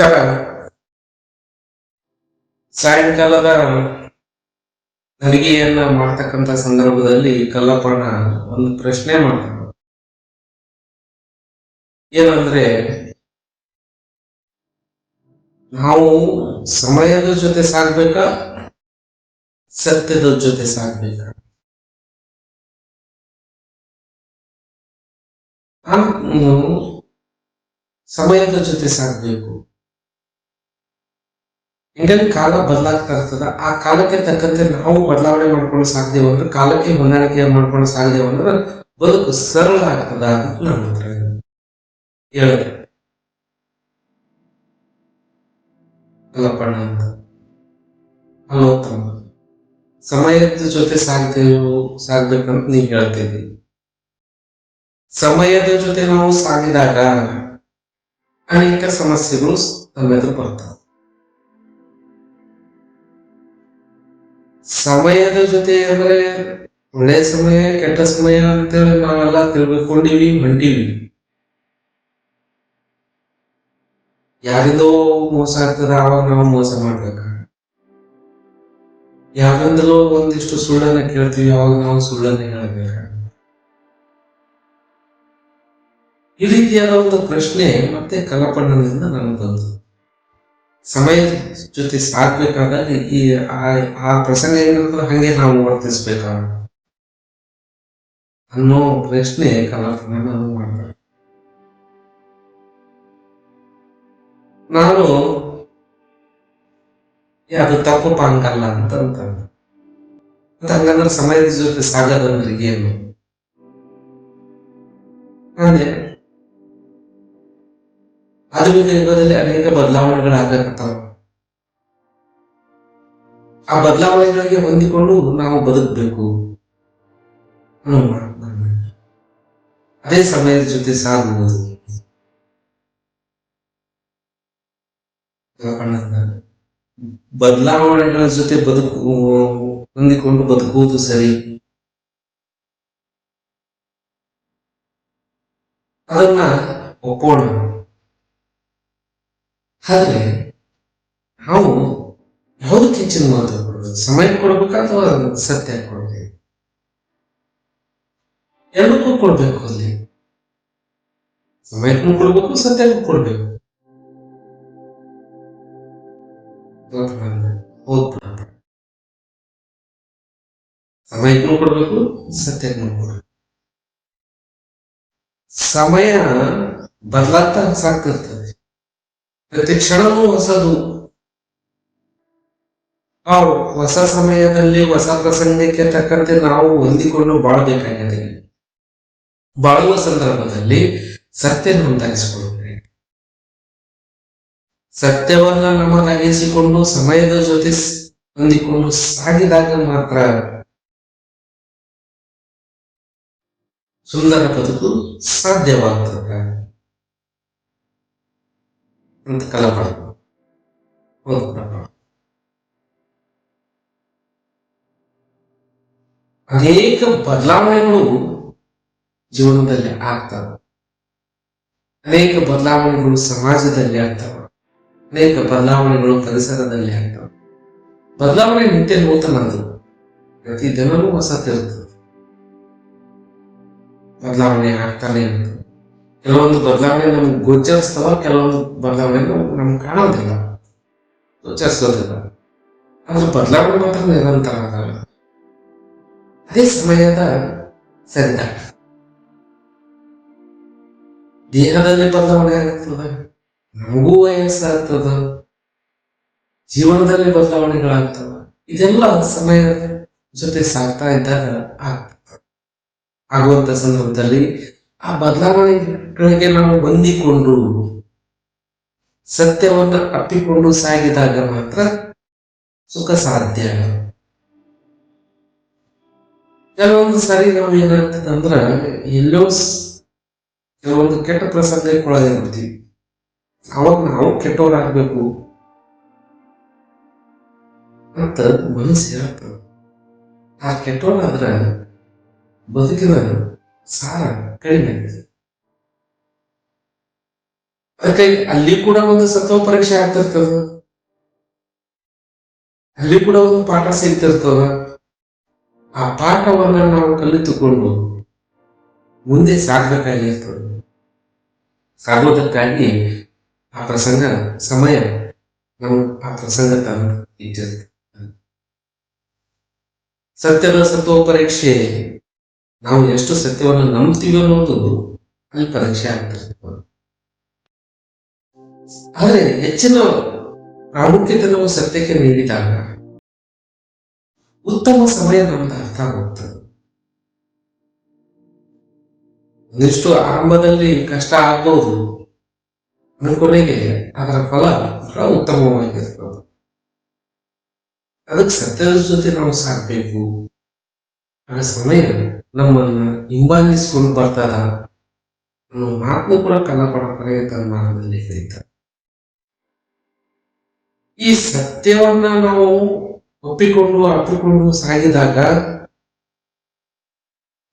ನಮಸ್ಕಾರ ಸಾಯಂಕಾಲದ ಅಡಿಗೆಯನ್ನ ಮಾಡ್ತಕ್ಕಂತ ಸಂದರ್ಭದಲ್ಲಿ ಕಲ್ಲಪ್ಪಣ್ಣ ಒಂದು ಪ್ರಶ್ನೆ ಮಾಡ್ತಾನೆ. ಏನಂದ್ರೆ, ನಾವು ಸಮಯದ ಜೊತೆ ಸಾಗ್ಬೇಕಾ ಸತ್ಯದ ಜೊತೆ ಸಾಗ್ಬೇಕಾ ನಾನು ಸಮಯದ ಜೊತೆ ಸಾಗಬೇಕು ಹಿಂಗಾಗಿ ಕಾಲ ಬದಲಾಗ್ತಾ ಇರ್ತದ ಆ ಕಾಲಕ್ಕೆ ತಕ್ಕಂತೆ ನಾವು ಬದಲಾವಣೆ ಮಾಡ್ಕೊಂಡು ಸಾಧ್ಯವಂದ್ರೆ ಕಾಲಕ್ಕೆ ಹೊಂದಾಣಿಕೆ ಮಾಡ್ಕೊಂಡು ಸಾಧ್ಯವಂದ್ರೆ ಬದುಕು ಸರಳ ಆಗ್ತದ ಅಂತ ನನ್ನ ಹತ್ರ ಹೇಳಿದೆ ಅಲ್ಲಪ್ಪಣ್ಣ ಅಂತ. ಅಲ್ಲೋ ಸಮಯದ ಜೊತೆ ಸಾಗ್ತೇವೆ, ಸಾಗ್ಬೇಕಂತ ನೀವ್ ಹೇಳ್ತೀವಿ ಸಮಯದ ಜೊತೆ ನಾವು ಸಾಗಿದಾಗ ಅನೇಕ ಸಮಸ್ಯೆಗಳು ನಮ್ಮ ಎದುರು ಬರ್ತಾವೆ. ಸಮಯದ ಜೊತೆ ಅಂದ್ರೆ ಒಳ್ಳೆ ಸಮಯ, ಕೆಟ್ಟ ಸಮಯ ಅಂತೇಳಿ ನಾವೆಲ್ಲ ತಿಳ್ಕೊಂಡಿವಿ, ಹೊಂಟಿವಿ. ಯಾರಿಂದೋ ಮೋಸ ಆಗ್ತದ ಅವಾಗ ನಾವು ಮೋಸ ಮಾಡ್ಬೇಕ. ಯಾರಿಂದಲೋ ಒಂದಿಷ್ಟು ಸುಳ್ಳನ್ನ ಕೇಳ್ತೀವಿ ಅವಾಗ ನಾವು ಸುಳ್ಳನ್ನ ಹೇಳ್ಬೇಕ. ಈ ರೀತಿಯಾದ ಒಂದು ಪ್ರಶ್ನೆ ಮತ್ತೆ ಕಲಪಣ್ಣನಿಂದ ನನಗೆ ಬಂತು. ಸಮಯ ಜೊತೆ ಸಾಗ್ಬೇಕಾದಾಗ ಈ ಆ- ಪ್ರಸಂಗ ಏನಿರೋದು ಹಂಗೆ ನಾವು ವರ್ತಿಸ್ಬೇಕ ಅನ್ನೋ ಪ್ರಶ್ನೆ ನನಗೆ ಮಾಡ್ತಾರೆ. ನಾನು ಅದು ತಪ್ಪು ಹಂಗಲ್ಲ ಅಂತ ಅಂತ ಹಂಗಂದ್ರೆ ಸಮಯದ ಜೊತೆ ಸಾಗೋದಂದ್ರೆ ಏನು? ಅದೇ ಆಧುನಿಕ ಯುಗದಲ್ಲಿ ಅನೇಕ ಬದಲಾವಣೆಗಳು ಆಗಕತ್ತಾವ ಆ ಬದಲಾವಣೆಗಳಿಗೆ ಹೊಂದಿಕೊಂಡು ನಾವು ಬದುಕಬೇಕು. ಅದೇ ಸಮಯದ ಜೊತೆ ಸಾಗುವುದು. ಬದಲಾವಣೆಗಳ ಜೊತೆ ಬದುಕು, ಹೊಂದಿಕೊಂಡು ಬದುಕುವುದು ಸರಿ ಅದನ್ನ ಒಪ್ಪೋಣ ಆದ್ರೆ ನಾವು ಯಾವುದಕ್ಕೆ ಹೆಚ್ಚಿನ ಮಹತ್ವ ಕೊಡಬೇಕು ಸಮಯ ಕೊಡ್ಬೇಕಾ ಅಥವಾ ಸತ್ಯ ಕೊಡ್ಬೇಕು ಎರಡಕ್ಕೂ ಕೊಡ್ಬೇಕು ಅಲ್ಲಿ. ಸಮಯಕ್ಕೂ ಕೊಡ್ಬೇಕು, ಸತ್ಯಕ್ಕೂ ಕೊಡ್ಬೇಕು. ಸಮಯಕ್ಕೂ ಕೊಡ್ಬೇಕು, ಸತ್ಯಕ್ಕೂ ಕೊಡ್ಬೇಕು. ಸಮಯ ಬದಲಾಗ್ತಾ ಸಾಕ್ತಿರ್ತದೆ ಪ್ರತಿ ಕ್ಷಣವೂ ಹೊಸದು. ಆ ಹೊಸ ಸಮಯದಲ್ಲಿ ಹೊಸ ಪ್ರಸಂಗಕ್ಕೆ ತಕ್ಕಂತೆ ನಾವು ಹೊಂದಿಕೊಂಡು ಬಾಳ್ಬೇಕಾಗಿದೆ. ಬಾಳುವ ಸಂದರ್ಭದಲ್ಲಿ ಸತ್ಯ ನೋಂದಾಯಿಸಿಕೊಳ್ಳುತ್ತೆ ಸತ್ಯವನ್ನ ನಮ್ಮದಾಗಿಸಿಕೊಂಡು ಸಮಯದ ಜೊತೆ ಹೊಂದಿಕೊಂಡು ಸಾಗಿದಾಗ ಮಾತ್ರ ಸುಂದರ ಬದುಕು ಸಾಧ್ಯವಾಗ್ತದೆ. ಅಂತ ಕಲಪಡ ಒಂದು ಕಲಪಡ ಅನೇಕ ಬದಲಾವಣೆಗಳು ಜೀವನದಲ್ಲಿ ಆಗ್ತವೆ. ಅನೇಕ ಬದಲಾವಣೆಗಳು ಸಮಾಜದಲ್ಲಿ ಆಗ್ತವೆ. ಅನೇಕ ಬದಲಾವಣೆಗಳು ಪರಿಸರದಲ್ಲಿ ಆಗ್ತವೆ. ಬದಲಾವಣೆ ನಿತ್ಯ ನೂತನ ಅದು ಪ್ರತಿ ದಿನವೂ ಹೊಸತಿರ್ತದೆ ಬದಲಾವಣೆ ಆಗ್ತಾನೆ ಇರ್ತದೆ ಕೆಲವೊಂದು ಬದಲಾವಣೆ ನಮ್ಗೆ ಗೋಚರಿಸ್ತಾವ ಕೆಲವೊಂದು ಬದಲಾವಣೆ ನಮ್ಗೆ ಕಾಣೋದಿಲ್ಲ. ಗೋಚರಿಸೋದಿಲ್ಲ. ಆದ್ರೆ ಬದಲಾವಣೆ ಮಾತ್ರ ನಿರಂತರ ಅದಾವೆ ಅದೇ ಸಮಯದ ಸರಿದಾಟ ದೇಹದಲ್ಲಿ ಬದಲಾವಣೆ ಆಗ್ತದ ನಮಗೂ ವಯಸ್ಸಾಗ್ತದ ಜೀವನದಲ್ಲಿ ಬದಲಾವಣೆಗಳಾಗ್ತವ, ಇದೆಲ್ಲ ಸಮಯದ ಜೊತೆ ಸಾಗ್ತಾ ಇದ್ದಾಗ ಆಗ್ತದೆ ಆಗುವಂತ ಸಂದರ್ಭದಲ್ಲಿ ಆ ಬದಲಾವಣೆಗಳಿಗೆ ನಾವು ಹೊಂದಿಕೊಂಡು ಸತ್ಯವನ್ನು ಅಪ್ಪಿಕೊಂಡು ಸಾಗಿದಾಗ ಮಾತ್ರ ಸುಖ ಸಾಧ್ಯ. ಕೆಲವೊಂದು ಸಾರಿ ನಾವು ಏನಂತಂದ್ರ ಎಲ್ಲೋ ಕೆಲವೊಂದು ಕೆಟ್ಟ ಪ್ರಸಂಗಕ್ಕೆ ಒಳಗಾಗ್ಬಿಡ್ತೀವಿ. ಅವಾಗ ನಾವು ಕೆಟ್ಟವರಾಗಬೇಕು. ಅಂತ ಮನಸ್ಸು ಹೇಳ್ತದೆ. ಆ ಕೆಟ್ಟವರಾದ್ರ ಬದುಕಿನ ಸಾರ ಕಡಿಮೆ ಅದಕ್ಕೆ ಅಲ್ಲಿ ಕೂಡ ಒಂದು ಸತ್ವ ಪರೀಕ್ಷೆ ಆಗ್ತಿರ್ತದ ಅಲ್ಲಿ ಕೂಡ ಒಂದು ಪಾಠ ಸಿಗ್ತಿರ್ತದ ಆ ಪಾಠವನ್ನ ನಾವು ಕಲಿತುಕೊಂಡು ಮುಂದೆ ಸಾಗಬೇಕಾಗಿರ್ತದೆ ಸಾಗೋದಕ್ಕಾಗಿ ಆ ಪ್ರಸಂಗ ಸಮಯ ನಾವು ಆ ಪ್ರಸಂಗ ತಂದು ಇಟ್ಟಿರ್ತದೆ. ಸತ್ಯದ ಸತ್ವ ಪರೀಕ್ಷೆ ನಾವು ಎಷ್ಟು ಸತ್ಯವನ್ನು ನಂಬ್ತೀವಿ ಅನ್ನೋದು ಅಲ್ಲಿ ಪರೀಕ್ಷೆ ಆಗ್ತಿರ್ತದೆ. ಆದರೆ ಹೆಚ್ಚಿನ ಪ್ರಾಮುಖ್ಯತೆ ನಾವು ಸತ್ಯಕ್ಕೆ ನೀಡಿದಾಗ ಉತ್ತಮ ಸಮಯ ನಮ್ದು ಅರ್ಥ ಆಗುತ್ತದೆ. ಒಂದಿಷ್ಟು ಆರಂಭದಲ್ಲಿ ಕಷ್ಟ ಆಗ್ಬೋದು. ಕೊನೆಗೆ ಅದರ ಫಲ ಬಹಳ ಉತ್ತಮವಾಗಿರ್ತದೆ. ಅದಕ್ಕೆ ಸತ್ಯದ ಜೊತೆ ನಾವು ಸಾಕಬೇಕು ಆ ಸಮಯ ನಮ್ಮನ್ನ ಹಿಂಬಾಲಿಸ್ಕೊಂಡು ಬರ್ತಾರ ಅನ್ನೋ ಮಾತನ್ನು ಕೂಡ ಕನ್ನಡ ಪ್ರಯತ್ನ ಮಾರ್ಗದಲ್ಲಿ ಈ ಸತ್ಯವನ್ನ ನಾವು ಒಪ್ಪಿಕೊಂಡು ಅಪ್ಪಿಕೊಂಡು ಸಾಗಿದಾಗ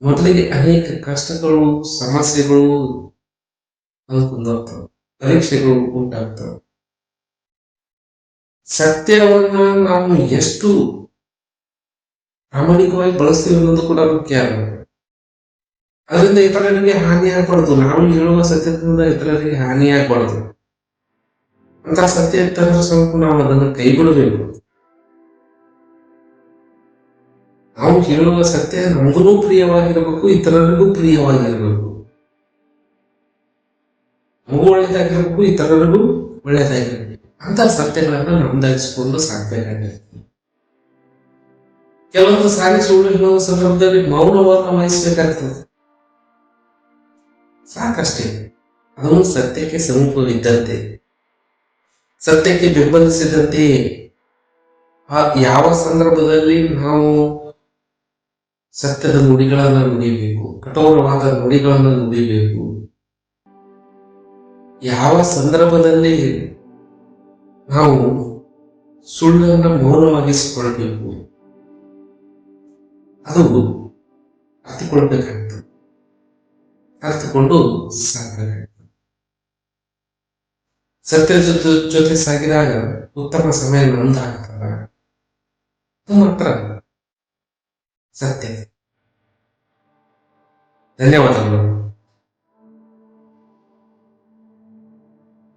ಮೊದಲಿಗೆ ಅನೇಕ ಕಷ್ಟಗಳು, ಸಮಸ್ಯೆಗಳು ಅನ್ಕೊಂಡಾಗ್ತವೆ ಪರೀಕ್ಷೆಗಳು ಉಂಟಾಗ್ತವೆ. ಸತ್ಯವನ್ನ ನಾವು ಎಷ್ಟು ಪ್ರಾಮಾಣಿಕವಾಗಿ ಬಳಸ್ತೀವಿ ಅನ್ನೋದು ಕೂಡ ಮುಖ್ಯ. ಅದರಿಂದ ಇತರರಿಗೆ ಹಾನಿ ಆಗ್ಬಾರ್ದು. ನಾವು ಹೇಳುವ ಸತ್ಯದಿಂದ ಇತರರಿಗೆ ಹಾನಿ ಆಗ್ಬಾರ್ದು. ಅಂತ ಸತ್ಯ ಇತ್ತಂದ್ರೆ ಸ್ವಲ್ಪ ನಾವು ಅದನ್ನು ಕೈಗೊಳ್ಳಬೇಕು ನಾವು ಹೇಳುವ ಸತ್ಯ ನಮಗೂ ಪ್ರಿಯವಾಗಿರಬೇಕು, ಇತರರಿಗೂ ಪ್ರಿಯವಾಗಿರಬೇಕು. ನಮಗೂ ಒಳ್ಳೇದಾಗಿರ್ಬೇಕು, ಇತರರಿಗೂ ಒಳ್ಳೇದಾಗಿರ್ಬೇಕು. ಅಂತ ಸತ್ಯಗಳನ್ನು ನಮ್ದಾಗಿಸ್ಕೊಂಡು ಸಾಕ್ಬೇಕಾಗಿರುತ್ತೆ ಕೆಲವೊಂದು ಸಾರಿ ಸುಳ್ಳು ಹೇಳುವ ಸಂದರ್ಭದಲ್ಲಿ ಮೌನವನ್ನು ವಹಿಸಬೇಕಾಗ್ತದೆ ಸಾಕಷ್ಟೇ. ಅದನ್ನು ಸತ್ಯಕ್ಕೆ ಸಮೀಪವಿದ್ದಂತೆ. ಸತ್ಯಕ್ಕೆ ಬೆಂಬಲಿಸಿದಂತೆ ಯಾವ ಸಂದರ್ಭದಲ್ಲಿ ನಾವು ಸತ್ಯದ ನುಡಿಗಳನ್ನು ನುಡಿಬೇಕು, ಕಠೋರವಾದ ನುಡಿಗಳನ್ನು ನುಡಿಬೇಕು. ಯಾವ ಸಂದರ್ಭದಲ್ಲಿ ನಾವು ಸುಳ್ಳನ್ನು ಮೌನವಾಗಿಸಿಕೊಳ್ಬೇಕು. ಅದು ಅರ್ಥಕೊಳ್ಬೇಕಾಗ್ತದೆ. ಅರ್ಥಕೊಂಡು ಸಾಗಬೇಕಾಗ್ತದೆ ಸತ್ಯ ಜೊತೆ ಜೊತೆ ಸಾಗಿದಾಗ ಉತ್ತಮ ಸಮಯ ನಂದಾಗ್ತದ ಅದು ಮಾತ್ರ ಸತ್ಯ. ಧನ್ಯವಾದಗಳು.